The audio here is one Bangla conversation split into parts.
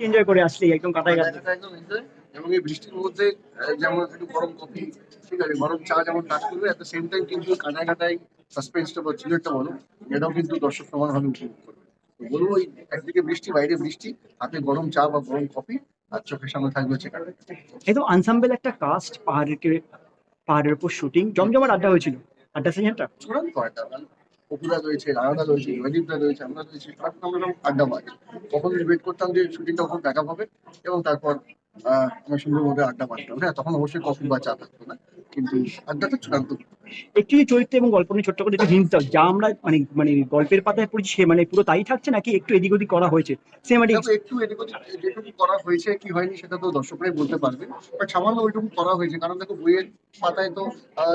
এনজয় করে আসলি একদম কাটায় কাটায় একদম enjoy। এবং এই বৃষ্টির মধ্যে যেমন একটু গরম কফি ঠিক আছে গরম চা যেমন কাজ করবে এট দ্য সেম টাইম কিন্তু কানায় কাটায় সাসপেন্সটা বা চিলেটটা বলো এটাও কিন্তু দর্শক সমানভাবে উপভোগ করবে। বলব ওই একদিকে বৃষ্টি বাইরে বৃষ্টি হাতে গরম চা বা গরম কফি আর চোখের সামনে থাকবে হচ্ছে একদম আনসাম্বল একটা কাস্ট পাহাড়কে পাহাড়ের উপর শুটিং জমজমাট আড্ডা হয়েছিল। আড্ডা সিজনটা চূড়ান্ত আড্ডা মানে অপুরা রয়েছে রায়না রয়েছে ইভাদিপরা রয়েছে আমরা রয়েছে আমরা যখন আড্ডা মারি কখন ওয়েট করতাম যে শুটিংটা কখন দেখা হবে এবং তারপর আহ, আমরা সুন্দর ভাবে আড্ডা মারতাম। হ্যাঁ তখন অবশ্যই কফি বা চা থাকতো না। কিন্তু আড্ডাটা চূড়ান্ত। একচুয়ালি চরিত্র এবং গল্প নিয়ে ছোট্ট করে একটু হিন্স দাও যা আমরা মানে মানে গল্পের পাতায় পড়ছি সে মানে পুরো তাই থাকছে নাকি একটু এদিক ওদিক করা হয়েছে? সিনেমাটিক একটু এদিক ওদিক করা হয়েছে কি হয়নি সেটা তো দর্শকরাই বলতে পারবে। বাট সামান্য ওইটুকু করা হয়েছে কারণ দেখো বইয়ের পাতায় তো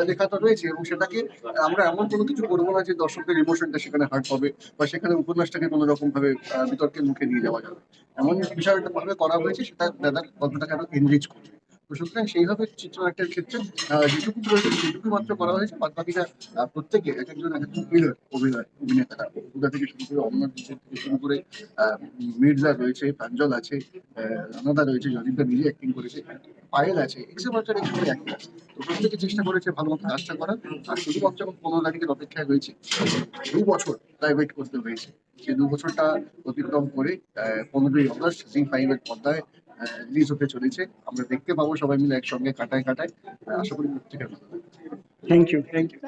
লেখা তো রয়েছে এবং সেটাকে আমরা এমন কোনো কিছু করব না যে দর্শকদের ইমোশনটা সেখানে হার্ট হবে বা সেখানে উপন্যাসটাকে কোনো রকম ভাবে বিতর্কের মুখে নিয়ে যাওয়া যাবে এমন বিষয়টা ভাবে করা হয়েছে সেটা দাদা গল্পটাকে আরও এনরিচ করবে। সুতরাং সেইভাবে চিত্রনাট্যের ক্ষেত্রে যেটুকু প্রয়োজন সেটুকু মাত্র করা হয়েছে। বাদ বাকিটা প্রত্যেকে এক একজন এক একজন প্লেয়ার অভিনয় অভিনেতারা উদা থেকে শুরু করে অমর থেকে শুরু করে মির্জা রয়েছে প্রাঞ্জল আছে রানাদা রয়েছে জজিদা নিজে অ্যাক্টিং করেছে, পায়েল আছে এক্সেপ্ট এক্সেপ্ট অ্যাক্টর তো প্রত্যেকে চেষ্টা করেছে ভালো মতো কাজটা করার। আর শুধুমাত্র এখন পনেরো তারিখের অপেক্ষায় রয়েছে, দু বছর প্রাইভেট করতে হয়েছে। সেই দু বছরটা অতিক্রম করে পনেরোই অগস্ট জি ফাইভের পর্দায় রিলিজ হতে চলেছে। আমরা দেখতে পাবো সবাই মিলে একসঙ্গে কাটায় কাটায়। আশা করি থ্যাংক ইউ থ্যাংক ইউ